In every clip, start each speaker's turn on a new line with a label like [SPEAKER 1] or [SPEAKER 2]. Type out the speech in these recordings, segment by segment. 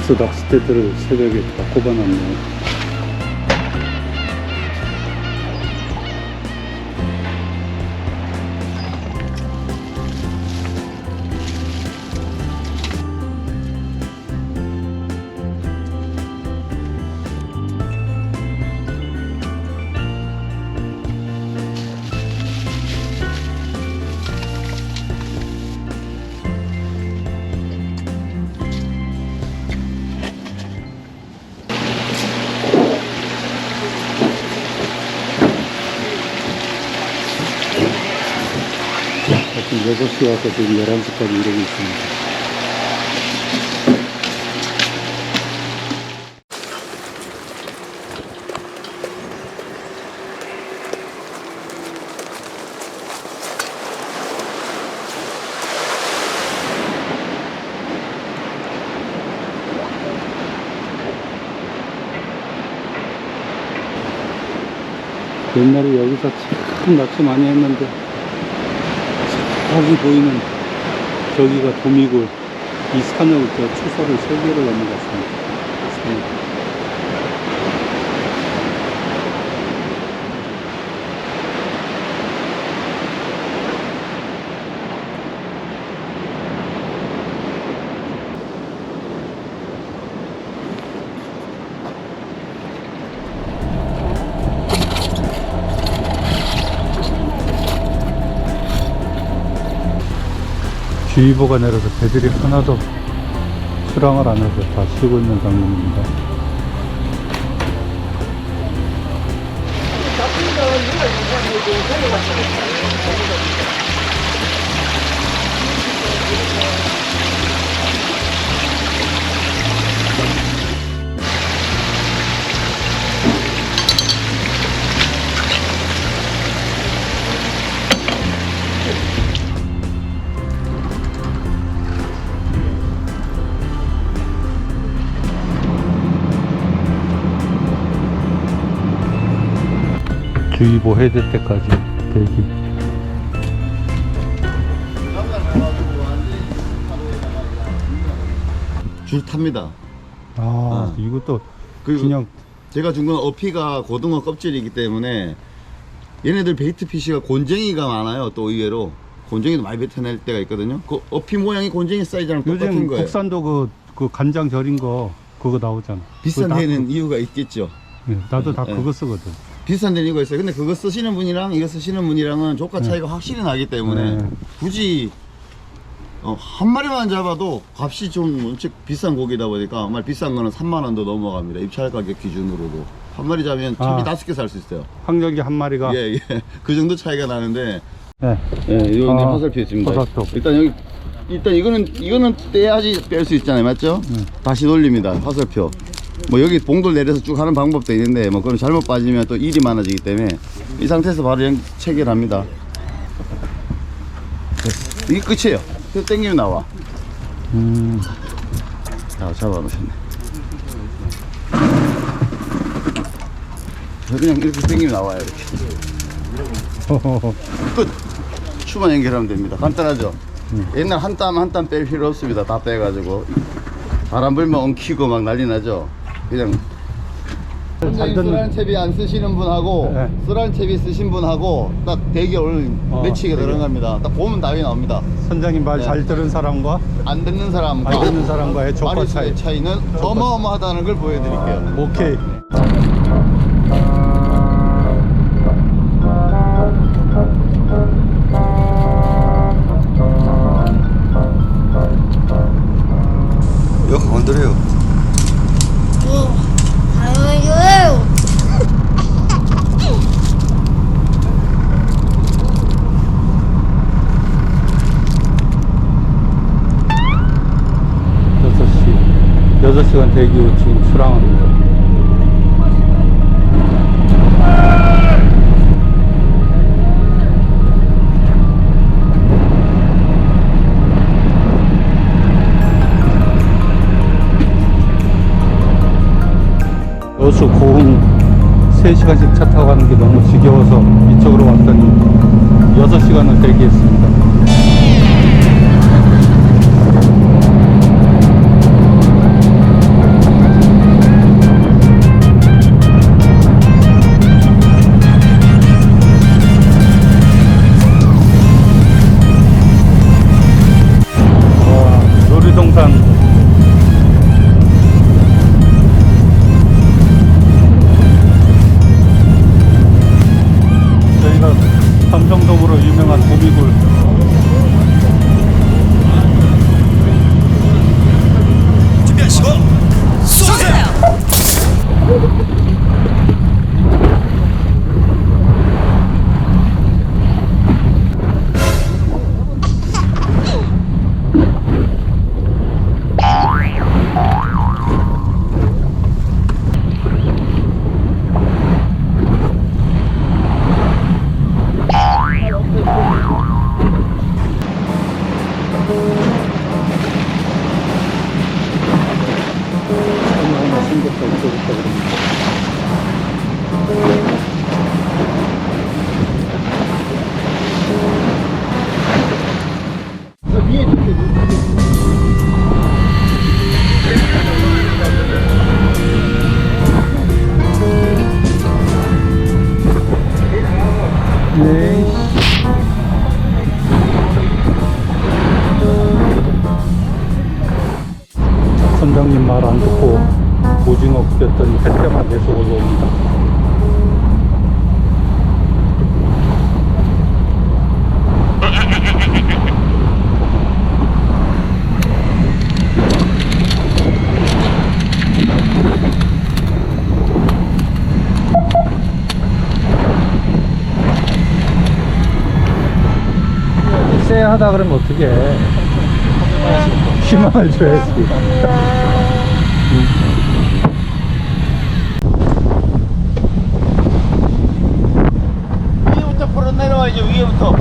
[SPEAKER 1] 벌써 낚싯대들을 새벽에 다 꼽아놨네요. 6시 와서 지금 11시까지 이러고 있습니다. 옛날에 여기서 참 낚시 많이 했는데 저기 보이는 저기가 도미굴 이 산을 저 추서를 세 개를 넘어갔습니다. 주의보가 내려서 배들이 하나도 출항을 안 해서 다 쉬고 있는 장면입니다. 주의보 해제 때까지 대기.
[SPEAKER 2] 줄 탑니다.
[SPEAKER 1] 아,
[SPEAKER 2] 아.
[SPEAKER 1] 이것도
[SPEAKER 2] 그리고
[SPEAKER 1] 그냥
[SPEAKER 2] 제가 준 건 어피가 고등어 껍질이기 때문에 얘네들 베이트 피쉬가 곤쟁이가 많아요. 또 의외로 곤쟁이도 많이 뱉어낼 때가 있거든요. 그 어피 모양이 곤쟁이 사이즈랑 똑같은
[SPEAKER 1] 요즘
[SPEAKER 2] 거예요.
[SPEAKER 1] 국산도 그, 그 간장 절인 거 그거 나오잖아.
[SPEAKER 2] 비싼
[SPEAKER 1] 그거 나-
[SPEAKER 2] 데는 이유가 있겠죠.
[SPEAKER 1] 예, 나도 다
[SPEAKER 2] 예.
[SPEAKER 1] 그거 쓰거든.
[SPEAKER 2] 비싼 데는 이유가 있어요. 근데 그거 쓰시는 분이랑 이거 쓰시는 분이랑은 조가 차이가 확실히 나기 때문에
[SPEAKER 1] 네.
[SPEAKER 2] 굳이 어, 한 마리만 잡아도 값이 좀 원칙 비싼 고기다 보니까 정말 비싼 거는 3만 원도 넘어갑니다. 입찰 가격 기준으로도 한 마리 잡으면
[SPEAKER 1] 아.
[SPEAKER 2] 참이 다섯 개 살 수 있어요.
[SPEAKER 1] 항정기 한 마리가
[SPEAKER 2] 예, 예. 그 정도 차이가 나는데
[SPEAKER 1] 예.
[SPEAKER 2] 예, 이거
[SPEAKER 1] 아,
[SPEAKER 2] 화살표 있습니다.
[SPEAKER 1] 화살표.
[SPEAKER 2] 일단 여기 일단 이거는 이거는 떼야지 뺄 수 있잖아요, 맞죠?
[SPEAKER 1] 네.
[SPEAKER 2] 다시 돌립니다. 화살표. 뭐 여기 봉돌 내려서 쭉 하는 방법도 있는데 뭐 그건 잘못 빠지면 또 일이 많아지기 때문에 이 상태에서 바로 연 체결합니다. 됐어. 이게 끝이에요. 그 땡기면 나와.
[SPEAKER 1] 음,
[SPEAKER 2] 자, 잡아 놓으셨네. 그냥 이렇게 땡기면 나와요, 이렇게. 끝. 추만 연결하면 됩니다. 간단하죠?
[SPEAKER 1] 음.
[SPEAKER 2] 옛날 한 땀 한 땀 뺄 필요 없습니다. 다 빼가지고. 바람 불면 엉키고 막 난리 나죠? 그냥.
[SPEAKER 1] 잘 듣는-
[SPEAKER 2] 쓰란 채비 안 쓰시는 분하고
[SPEAKER 1] 네.
[SPEAKER 2] 쓰란 채비 쓰신 분하고 딱 오늘
[SPEAKER 1] 어,
[SPEAKER 2] 매치가
[SPEAKER 1] 대결.
[SPEAKER 2] 들어갑니다. 딱 보면 답이 나옵니다.
[SPEAKER 1] 선장님 말
[SPEAKER 2] 네.
[SPEAKER 1] 잘 들은 사람과
[SPEAKER 2] 안 듣는 사람과
[SPEAKER 1] 안 듣는 사람과의 조건
[SPEAKER 2] 마리수의
[SPEAKER 1] 차이.
[SPEAKER 2] 차이는 어마어마하다는 걸 보여드릴게요.
[SPEAKER 1] 오케이. 125층 수랑원입니다. 여수 고흥 3시간씩 차 타고 가는 게 너무 지겨워서 이쪽으로 왔더니 6시간을 대기했습니다. 하다 그러면 어떻게 해? 희망을 줘야지.
[SPEAKER 2] 위에부터 풀어 내려와야죠 위에부터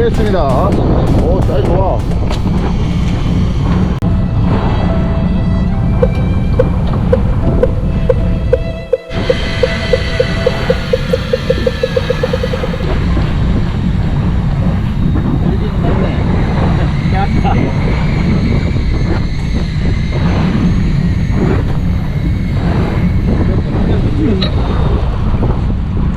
[SPEAKER 2] 됐습니다. 오잘 좋아.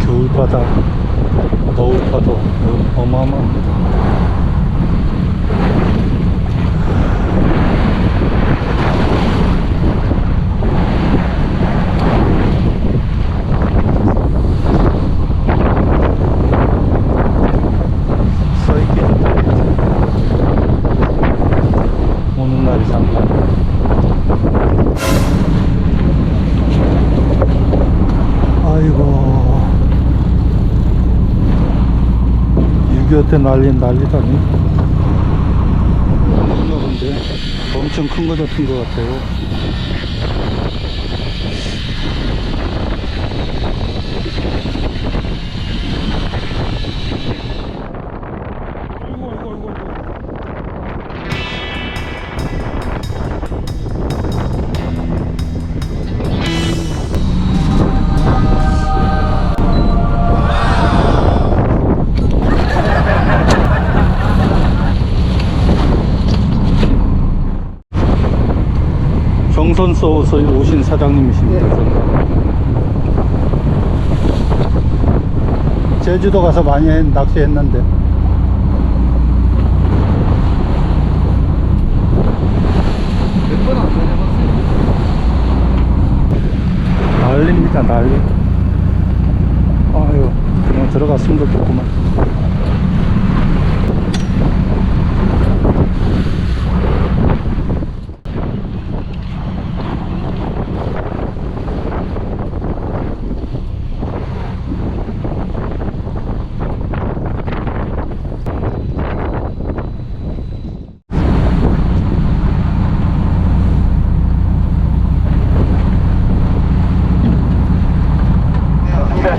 [SPEAKER 1] 겨울바다, 겨울바다 어마어마합니다. 써있기 오는 날이 상관. 아이고 6.25때 난리 난리다니. 근데. 엄청 큰 거 잡힌 것 같아요 정선소에서 오신 사장님이십니다. 저는. 제주도 가서 많이 했- 낚시했는데. 난리입니다 난리. 아유 그냥 들어갔으면 좋겠구만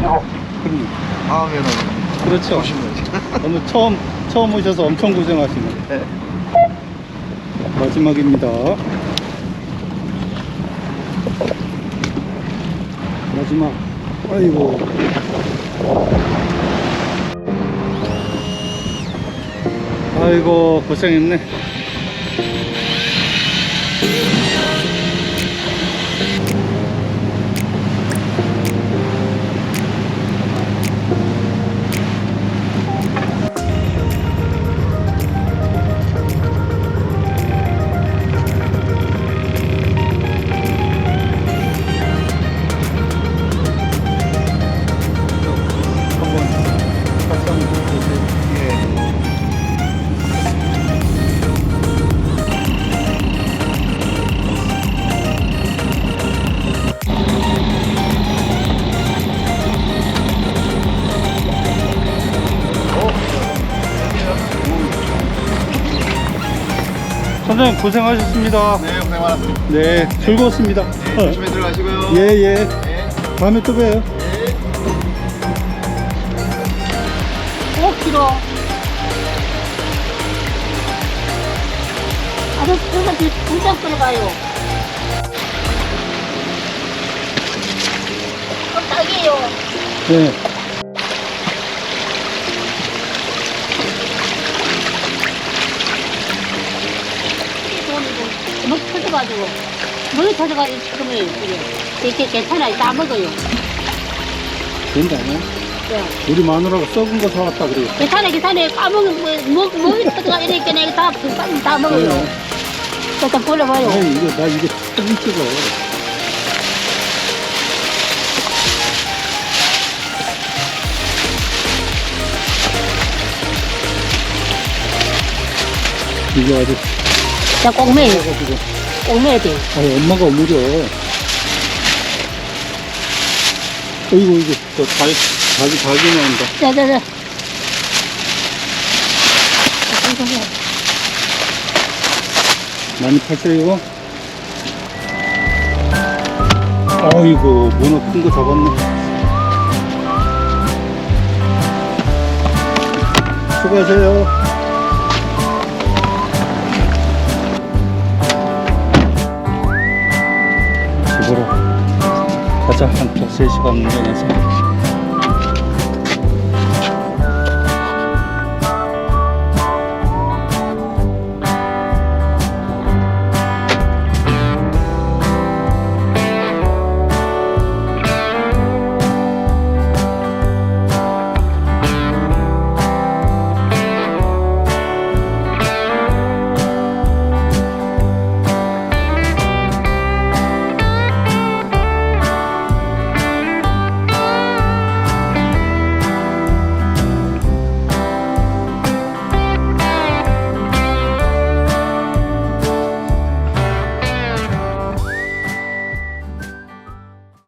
[SPEAKER 2] 다음에는
[SPEAKER 1] 그렇죠. 오늘 처음 처음 오셔서 엄청 고생하시네
[SPEAKER 2] 네.
[SPEAKER 1] 마지막입니다. 마지막. 아이고. 아이고 고생했네 선생님 고생하셨습니다.
[SPEAKER 2] 네, 고생 많았습니다.
[SPEAKER 1] 네, 즐거웠습니다.
[SPEAKER 2] 조심히 들어가시고요.
[SPEAKER 1] 예, 예.
[SPEAKER 2] 네.
[SPEAKER 1] 다음에 또 봬요.
[SPEAKER 2] 네.
[SPEAKER 3] 5kg. 아주 그거 두장 들어가요. 깜짝이에요.
[SPEAKER 1] 네.
[SPEAKER 3] 목 터져가지고. 목이 터져가지고 지금은 이게 이렇게 괜찮아요. 다 먹어요.
[SPEAKER 1] 된다 네.
[SPEAKER 3] 예.
[SPEAKER 1] 우리 마누라가 썩은 거 사왔다 그래요.
[SPEAKER 3] 괜찮아요, 괜찮아요. 까먹은 거, 목, 목이 터져가 이렇게 내가 다, 다, 다 먹어요. 일단 골라봐요.
[SPEAKER 1] 아니, 이거, 나 이게 사진 찍어. 이게 아주
[SPEAKER 3] 자, 꼭 매요.
[SPEAKER 1] 커가지고.
[SPEAKER 3] 돼.
[SPEAKER 1] 아니, 엄마가 무려. 어이구, 이거, 또 닭, 닭이, 닭이 나온다.
[SPEAKER 3] 자, 자, 자.
[SPEAKER 1] 많이 팔세요. 아이고, 문어 큰 거 잡았네. 수고하세요. 집으로 가자. 한 3시간 운전해서.